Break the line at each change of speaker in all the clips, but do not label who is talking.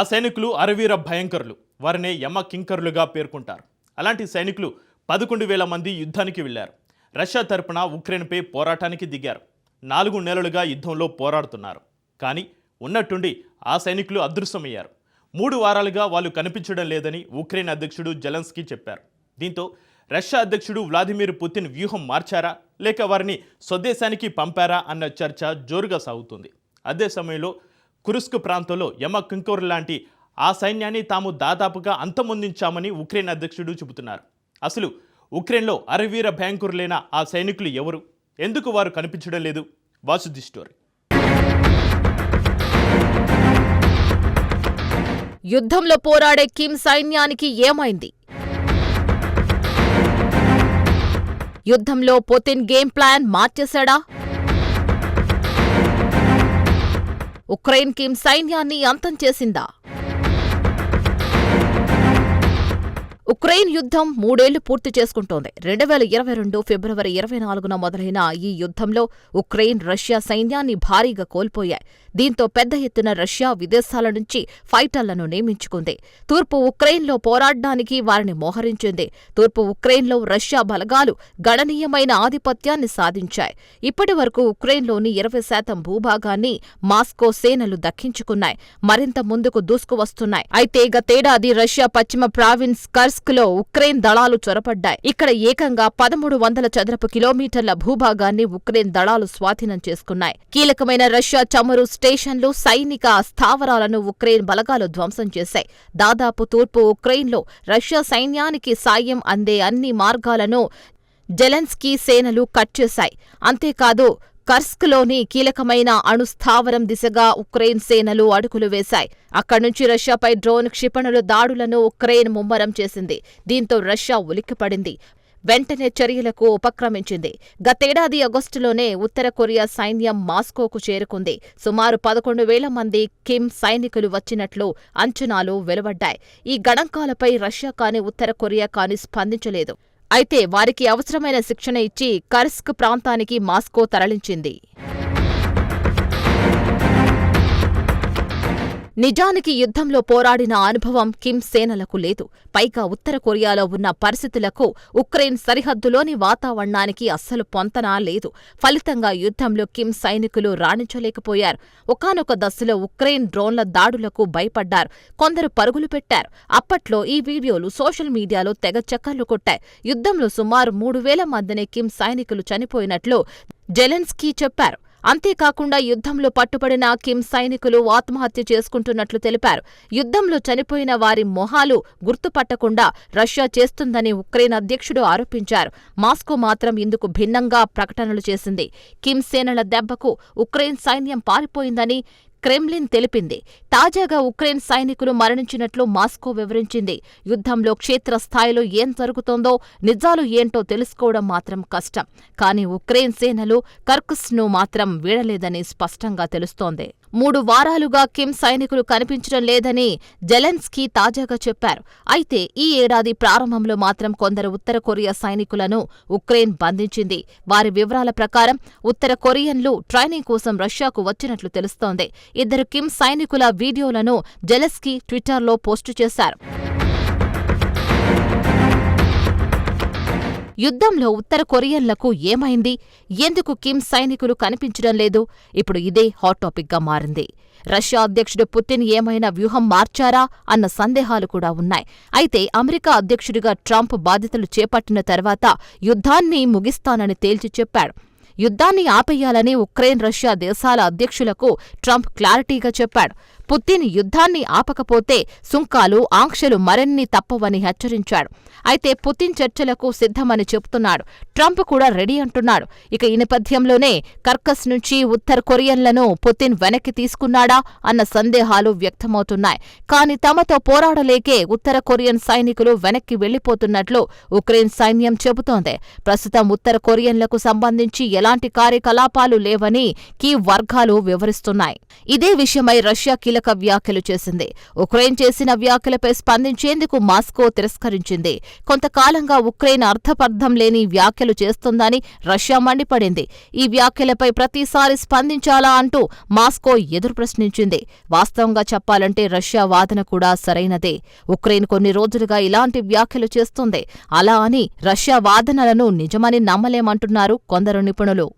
ఆ సైనికులు అరవీర భయంకరులు. వారిని యమ కింకరులుగా పేర్కొంటారు. అలాంటి సైనికులు పదకొండు వేల మంది యుద్ధానికి వెళ్ళారు రష్యా తరపున ఉక్రెయిన్పై పోరాటానికి దిగారు. నాలుగు నెలలుగా యుద్ధంలో పోరాడుతున్నారు. కానీ ఉన్నట్టుండి ఆ సైనికులు అదృశ్యమయ్యారు. మూడు వారాలుగా వాళ్ళు కనిపించడం లేదని ఉక్రెయిన్ అధ్యక్షుడు జెలెన్స్కీ చెప్పారు. దీంతో రష్యా అధ్యక్షుడు వ్లాదిమిర్ పుతిన్ వ్యూహం మార్చారా? లేక వారిని స్వదేశానికి పంపారా? అన్న చర్చ జోరుగా సాగుతుంది. అదే సమయంలో కురుస్క్ ప్రాంతంలో యమ కింకోర్ లాంటి ఆ సైన్యాన్ని తాము దాదాపుగా అంతమొందించామని ఉక్రెయిన్ అధ్యక్షుడు చెబుతున్నారు. అసలు ఉక్రెయిన్లో అరవీర భయంకురులైన ఆ సైనికులు ఎవరు? ఎందుకు వారు కనిపించడం లేదు? వాసుది స్టోరీ.
యుద్ధంలో పోరాడే కిమ్ సైన్యానికి ఏమైంది? యుద్ధంలో పుతిన్ గేమ్ ప్లాన్ మార్చేశాడా? ఉక్రెయిన్ కిమ్ సైన్యాన్ని అంతం చేసిందా? ఉక్రెయిన్ యుద్ధం మూడేళ్ళు పూర్తి చేసుకుంటోంది. రెండు వేల ఇరవై రెండు ఫిబ్రవరి ఇరవై నాలుగున మొదలైన ఈ యుద్ధంలో ఉక్రెయిన్ రష్యా సైన్యాన్ని భారీగా కోల్పోయాయి. దీంతో పెద్ద ఎత్తున రష్యా విదేశాల నుంచి ఫైటర్లను నియమించుకుంది. తూర్పు ఉక్రెయిన్లో పోరాడడానికి వారిని మోహరించింది. తూర్పు ఉక్రెయిన్లో రష్యా బలగాలు గణనీయమైన ఆధిపత్యాన్ని సాధించాయి. ఇప్పటి వరకు ఉక్రెయిన్లోని ఇరవై శాతం భూభాగాన్ని మాస్కో సేనలు దక్కించుకున్నాయి. మరింత ముందుకు దూసుకువస్తున్నాయి. అయితే గతేడాది రష్యా పశ్చిమ ప్రావిన్స్ కర్స్క్లో లో ఉక్రెయిన్ దళాలు చొరపడ్డాయి ఇక్కడ ఏకంగా పదమూడు వందల చదరపు కిలోమీటర్ల భూభాగాన్ని ఉక్రెయిన్ దళాలు స్వాధీనం చేసుకున్నాయి. కీలకమైన రష్యా చమురు స్టేషన్లు సైనిక స్థావరాలను ఉక్రెయిన్ బలగాలు ధ్వంసం చేశాయి. దాదాపు తూర్పు ఉక్రెయిన్లో రష్యా సైన్యానికి సాయం అందే అన్ని మార్గాలను జెలెన్స్కీ సేనలు కట్ చేశాయి. అంతేకాదు కర్స్క్లోని కీలకమైన అణుస్థావరం దిశగా ఉక్రెయిన్ సేనలు అడుగులు వేశాయి. అక్కడి నుంచి రష్యాపై డ్రోన్ క్షిపణుల దాడులను ఉక్రెయిన్ ముమ్మరం చేసింది. దీంతో రష్యా ఉలిక్కిపడింది. వెంటనే చర్యలకు ఉపక్రమించింది. గతేడాది ఆగస్టులోనే ఉత్తర కొరియా సైన్యం మాస్కోకు చేరుకుంది. సుమారు పదకొండు వేల మంది కిమ్ సైనికులు వచ్చినట్లు అంచనాలు వెలువడ్డాయి. ఈ గణాంకాలపై రష్యా కాని ఉత్తర కొరియా కాని స్పందించలేదు. అయితే వారికి అవసరమైన శిక్షణ ఇచ్చి కర్స్క్ ప్రాంతానికి మాస్కో తరలించింది. నిజానికి యుద్ధంలో పోరాడిన అనుభవం కిమ్ సేనలకు లేదు. పైగా ఉత్తర కొరియాలో ఉన్న పరిస్థితులకు ఉక్రెయిన్ సరిహద్దులోని వాతావరణానికి అస్సలు పొంతనా లేదు. ఫలితంగా యుద్ధంలో కిమ్ సైనికులు రాణించలేకపోయారు. ఒకానొక దశలో ఉక్రెయిన్ డ్రోన్ల దాడులకు భయపడ్డారు. కొందరు పరుగులు పెట్టారు. అప్పట్లో ఈ వీడియోలు సోషల్ మీడియాలో తెగ చక్కర్లు కొట్టాయి. యుద్ధంలో సుమారు మూడు వేల మందిని కిమ్ సైనికులు చనిపోయినట్లు జెలెన్స్కీ చెప్పారు. అంతేకాకుండా యుద్ధంలో పట్టుబడిన కిమ్ సైనికులు ఆత్మహత్య చేసుకుంటున్నట్లు తెలిపారు. యుద్ధంలో చనిపోయిన వారి మొహాలు గుర్తుపట్టకుండా రష్యా చేస్తుందని ఉక్రెయిన్ అధ్యక్షుడు ఆరోపించారు. మాస్కో మాత్రం ఇందుకు భిన్నంగా ప్రకటనలు చేసింది. కిమ్ సేనల దెబ్బకు ఉక్రెయిన్ సైన్యం పారిపోయిందని క్రెమ్లిన్ తెలిపింది. తాజాగా ఉక్రెయిన్ సైనికులు మరణించినట్లు మాస్కో వివరించింది. యుద్ధంలో క్షేత్రస్థాయిలో ఏం జరుగుతోందో నిజాలు ఏంటో తెలుసుకోవడం మాత్రం కష్టం. కానీ ఉక్రెయిన్ సేనలు కర్కుస్ను మాత్రం వీడలేదని స్పష్టంగా తెలుస్తోంది. మూడు వారాలుగా కిమ్ సైనికులు కనిపించడం లేదని జెలెన్స్కీ తాజాగా చెప్పారు. అయితే ఈ ఏడాది ప్రారంభంలో మాత్రం కొందరు ఉత్తర కొరియా సైనికులను ఉక్రెయిన్ బంధించింది. వారి వివరాల ప్రకారం ఉత్తర కొరియన్లు ట్రైనింగ్ కోసం రష్యాకు వచ్చినట్లు తెలుస్తోంది. ఇద్దరు కిమ్ సైనికుల వీడియోలను జెలెన్స్కీ ట్విట్టర్లో పోస్టు చేశారు. యుద్ధంలో ఉత్తర కొరియన్లకు ఏమైంది? ఎందుకు కిమ్ సైనికులు కనిపించడం లేదు? ఇప్పుడు ఇదే హాట్ టాపిక్గా మారింది. రష్యా అధ్యక్షుడు పుతిన్ ఏమైనా వ్యూహం మార్చారా? అన్న సందేహాలు కూడా ఉన్నాయి. అయితే అమెరికా అధ్యక్షుడిగా ట్రంప్ బాధ్యతలు చేపట్టిన తర్వాత యుద్ధాన్ని ముగిస్తానని తేల్చి చెప్పాడు. యుద్ధాన్ని ఆపేయాలని ఉక్రెయిన్ రష్యా దేశాల అధ్యక్షులకు ట్రంప్ క్లారిటీగా చెప్పాడు. పుతిన్ యుద్ధాన్ని ఆపకపోతే సుంకాలు ఆంక్షలు మరిన్ని తప్పవని హెచ్చరించాడు. అయితే పుతిన్ చర్చలకు సిద్ధమని చెబుతున్నాడు. ట్రంప్ కూడా రెడీ అంటున్నాడు. ఇక ఈ నేపథ్యంలోనే కర్కస్ నుంచి ఉత్తర కొరియన్లను పుతిన్ వెనక్కి తీసుకున్నాడా అన్న సందేహాలు వ్యక్తమవుతున్నాయి. కానీ తమతో పోరాడలేకే ఉత్తర కొరియన్ సైనికులు వెనక్కి వెళ్ళిపోతున్నట్లు ఉక్రెయిన్ సైన్యం చెబుతోంది. ప్రస్తుతం ఉత్తర కొరియన్లకు సంబంధించి ఎలాంటి కార్యకలాపాలు లేవని కీ వర్గాలు వివరిస్తున్నాయి. ఇదే విషయమై రష్యా కీలక వ్యాఖ్యలు చేసింది. ఉక్రెయిన్ చేసిన వ్యాఖ్యలపై స్పందించేందుకు మాస్కో తిరస్కరించింది. కొంతకాలంగా ఉక్రెయిన్ అర్థపర్థం లేని వ్యాఖ్యలు చేస్తుందని రష్యా మండిపడింది. ఈ వ్యాఖ్యలపై ప్రతిసారి స్పందించాలా అంటూ మాస్కో ఎదురు ప్రశ్నించింది. వాస్తవంగా చెప్పాలంటే రష్యా వాదన కూడా సరైనదే. ఉక్రెయిన్ కొన్ని రోజులుగా ఇలాంటి వ్యాఖ్యలు చేస్తుంది. అలా అని రష్యా వాదనలను నిజమని నమ్మలేమంటున్నారు కొందరు నిపుణులు.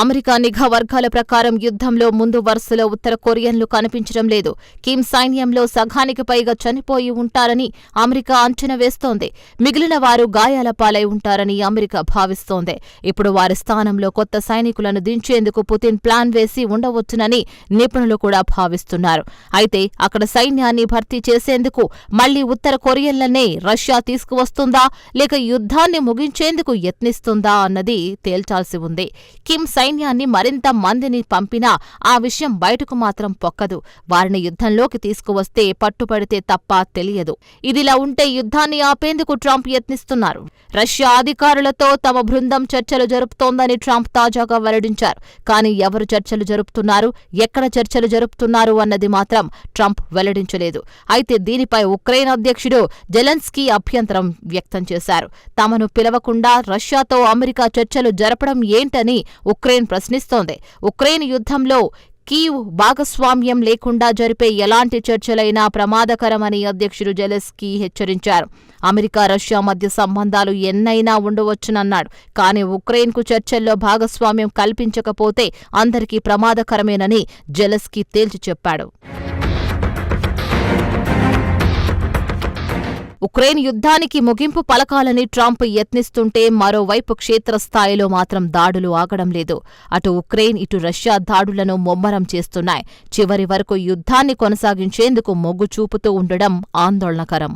అమెరికా నిఘా వర్గాల ప్రకారం యుద్ధంలో ముందు వరుసలో ఉత్తర కొరియన్లు కనిపించడం లేదు. కిమ్ సైన్యంలో సగానికి పైగా చనిపోయి ఉంటారని అమెరికా అంచనా వేస్తోంది. మిగిలిన వారు గాయాల పాలై ఉంటారని అమెరికా భావిస్తోంది. ఇప్పుడు వారి స్థానంలో కొత్త సైనికులను దించేందుకు పుతిన్ ప్లాన్ వేసి ఉండవచ్చునని నిపుణులు కూడా భావిస్తున్నారు. అయితే అక్కడ సైన్యాన్ని భర్తీ చేసేందుకు మళ్ళీ ఉత్తర కొరియన్లనే రష్యా తీసుకువస్తుందా లేక యుద్ధాన్ని ముగించేందుకు యత్నిస్తుందా అన్నది తేల్చాల్సి ఉంది. కిమ్ సైన్యాన్ని మరింత మందిని పంపినా ఆ విషయం బయటకు మాత్రం పొక్కదు. వారిని యుద్ధంలోకి తీసుకువస్తే పట్టుపడితే తప్ప తెలియదు. ఇదిలా ఉంటే యుద్ధాన్ని ఆపేందుకు ట్రంప్ యత్నిస్తున్నారు? రష్యా అధికారులతో తమ బృందం చర్చలు జరుపుతోందని ట్రంప్ తాజాగా వెల్లడించారు. కానీ ఎవరు చర్చలు జరుపుతున్నారు? ఎక్కడ చర్చలు జరుపుతున్నారు అన్నది మాత్రం ట్రంప్ వెల్లడించలేదు. అయితే దీనిపై ఉక్రెయిన్ అధ్యక్షుడు జెలెన్స్కీ అభ్యంతరం వ్యక్తం చేశారు. తమను పిలవకుండా రష్యాతో అమెరికా చర్చలు జరపడం ఏంటని ఉక్రెయిన్ ప్రశ్నిస్తోంది. ఉక్రెయిన్ యుద్ధంలో కీవ్ భాగస్వామ్యం లేకుండా జరిపే ఎలాంటి చర్చలైనా ప్రమాదకరమని అధ్యక్షుడు జెలెస్కీ హెచ్చరించారు. అమెరికా రష్యా మధ్య సంబంధాలు ఎన్నైనా ఉండవచ్చునన్నాడు. కానీ ఉక్రెయిన్కు చర్చల్లో భాగస్వామ్యం కల్పించకపోతే అందరికీ ప్రమాదకరమేనని జెలెస్కీ తేల్చి చెప్పాడు. ఉక్రెయిన్ యుద్ధానికి ముగింపు పలకాలని ట్రంప్ యత్నిస్తుంటే మరోవైపు క్షేత్రస్థాయిలో మాత్రం దాడులు ఆగడం లేదు. అటు ఉక్రెయిన్ ఇటు రష్యా దాడులను ముమ్మరం చేస్తున్నాయి. చివరి వరకు యుద్ధాన్ని కొనసాగించేందుకు మొగ్గు చూపుతూ ఉండడం ఆందోళనకరం.